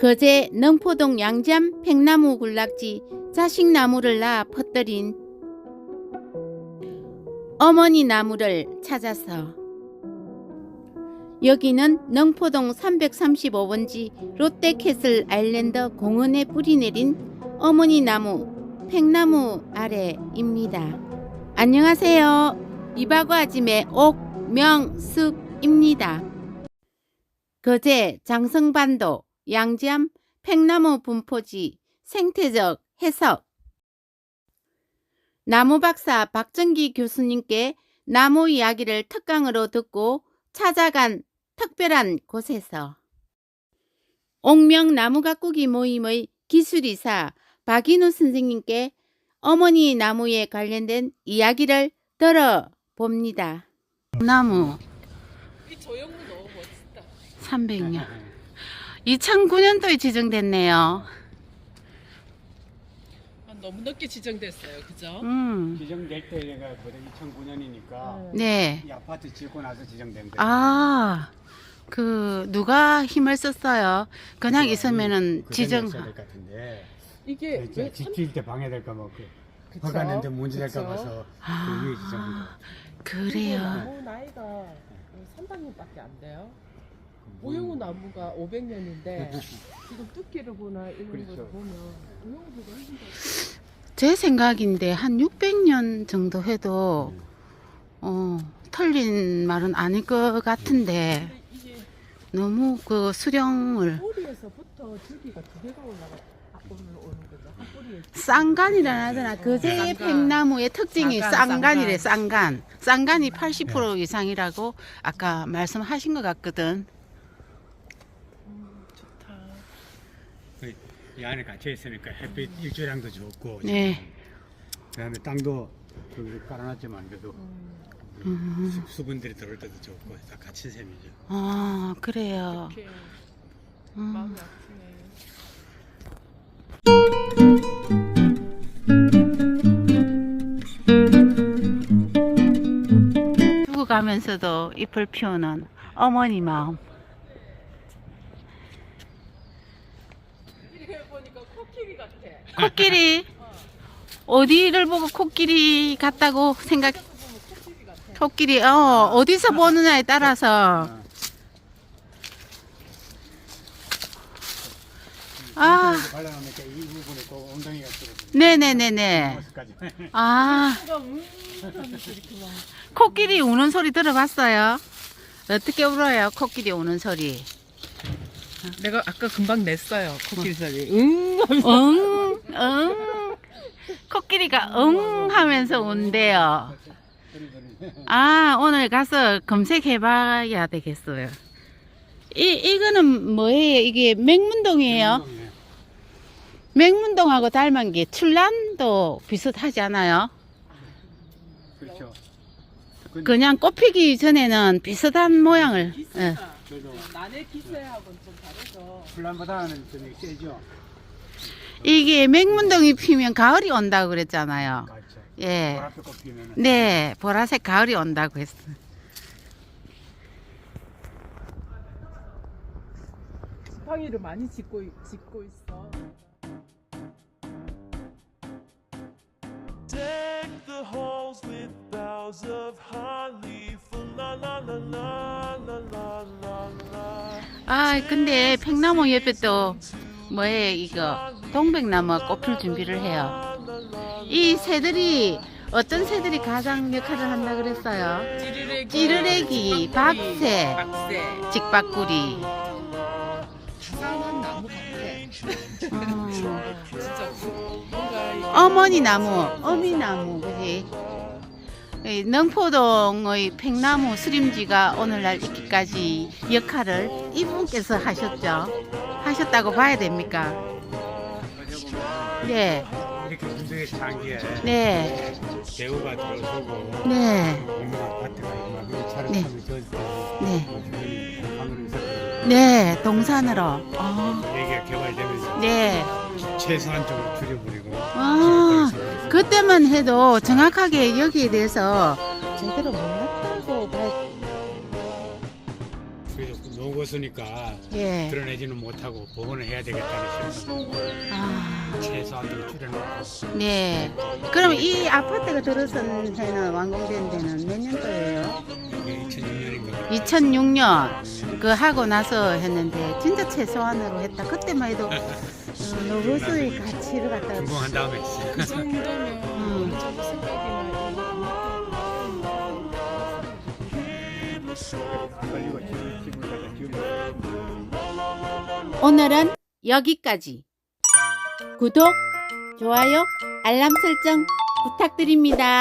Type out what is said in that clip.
거제 능포동 양잠 팽나무 군락지 자식나무를 낳아 퍼뜨린 어머니 나무를 찾아서 여기는 능포동 335번지 롯데캐슬 아일랜드 공원에 뿌리 내린 어머니 나무 팽나무 아래입니다. 안녕하세요. 이바구 아짐의 옥명숙입니다. 거제 장성반도 양지암 팽나무 분포지 생태적 해석. 나무 박사 박정기 교수님께 나무 이야기를 특강으로 듣고 찾아간 특별한 곳에서. 옥명 나무 가꾸기 모임의 기술이사 박인우 선생님께 어머니 나무에 관련된 이야기를 들어봅니다. 나무 이 조형무 너무 멋있다. 300년 2009년도에 지정됐네요. 아, 너무 늦게 지정됐어요. 그죠? 음, 지정될 때가 2009년이니까 네. 이 아파트 짓고 나서 지정된 거예요. 아, 그 누가 힘을 썼어요? 그냥 있으면은 그 지정. 될것 같은데 이게 그왜 지을 때 방해될까 뭐 그, 그쵸? 허가 낸데 문제 될까 그쵸? 봐서 아, 그 위에 지정한 거. 그래요. 나무 나이가 300년밖에 안 돼요. 오영우 나무가 500년인데 지금 두께를 보나 이런 그렇죠. 걸 보면 오영우보다 훨씬 더 제 생각인데 한 600년 정도 해도 어, 틀린 말은 아닐 것 같은데 근데 이게 너무 그 수령을 뿌리에서부터 줄기가 두 개가 올라가 올라오는 거죠. 한 뿌리에 쌍간이라 하잖아. 거제의 쌍간. 팽나무의 특징이 쌍간, 쌍간이래, 쌍간. 쌍간이 80% 이상이라고 아까 말씀하신 것 같거든. 음, 좋다. 그, 이 안에 갇혀 있으니까 햇빛 일조량도 좋고 네. 그다음에 땅도 그 깔아놨지만 그래도 음. 수- 수분들이 들어올 때도 좋고 다 갇힌 셈이죠. 아, 그래요. 이렇게 음. 마음이 아프네. 두고 가면서도 잎을 피우는 어머니 마음. 이렇게 보니까 코끼리 같아. 코끼리 어디를 보고 코끼리 같다고 생각? 코끼리 어 어디서 보느냐에 따라서 아 네네네네. 아. 코끼리 우는 소리 들어봤어요? 어떻게 울어요 코끼리 우는 소리? 내가 아까 금방 냈어요 코끼리 소리. 응. 응, 응. 코끼리가 응 하면서 운대요. 아, 오늘 가서 검색해 봐야 되겠어요. 이, 이거는 뭐예요? 이게 맹문동이에요? 맹문동하고 닮은 게 출란도 비슷하지 않아요? 그렇죠. 그- 그냥 꽃피기 전에는 비슷한 모양을. 예. 그래도 난의 기세하고는 좀 다르죠. 플란보다는 좀 세죠. 이게 맹문동이 피면 가을이 온다고 그랬잖아요. 그렇죠. 예. 보라색 꽃 피면은 네, 보라색 가을이 온다고 했어요. 지팡이를 많이 짚고 짚고 있어. Deck the halls with boughs of holly. La la la la la la la la. 아, 근데 팽나무 옆에 또 뭐예요, 이거 동백나무가 꽃필 준비를 해요. 이 새들이 어떤 새들이 가장 역할을 한다 그랬어요? 찌르레기, 찌르레기, 박새. 직박구리. 이상한 나무 같아. 이게 어머니 나무, 어미 나무, 그지? 이 능포동의 팽나무 수림지가 오늘날 있기까지 역할을 이분께서 하셨죠. 하셨다고 봐야 됩니까? 네, 이렇게 군중의 장기에 네, 대우가 들어서고 네, 아파트가 막 이렇게 차를 네. 타면 저 네, 주변이 방으로 있었거든요. 네, 동산으로. 어, 얘기가 개발되면서 네. 최소한적으로 줄여버리고 아, 그때만 해도 정확하게 여기에 대해서 제대로 몰랐 로고스니까 예. 드러내지는 못하고 복원을 해야 되겠다는 생각. 아, 최소한으로 줄여놓고 네. 그럼 이 아파트가 들어선 해는 완공된 데는 몇 년도예요? 이게 2006년인가 2006년 그 하고 나서 했는데 진짜 최소한으로 했다. 그때만 해도 어, 로고스의 가치를 갖다가 준공한 다음에 했어요. 그 정도면 음. 저도 생각이 나 오늘은 여기까지. 구독, 좋아요, 알람 설정 부탁드립니다.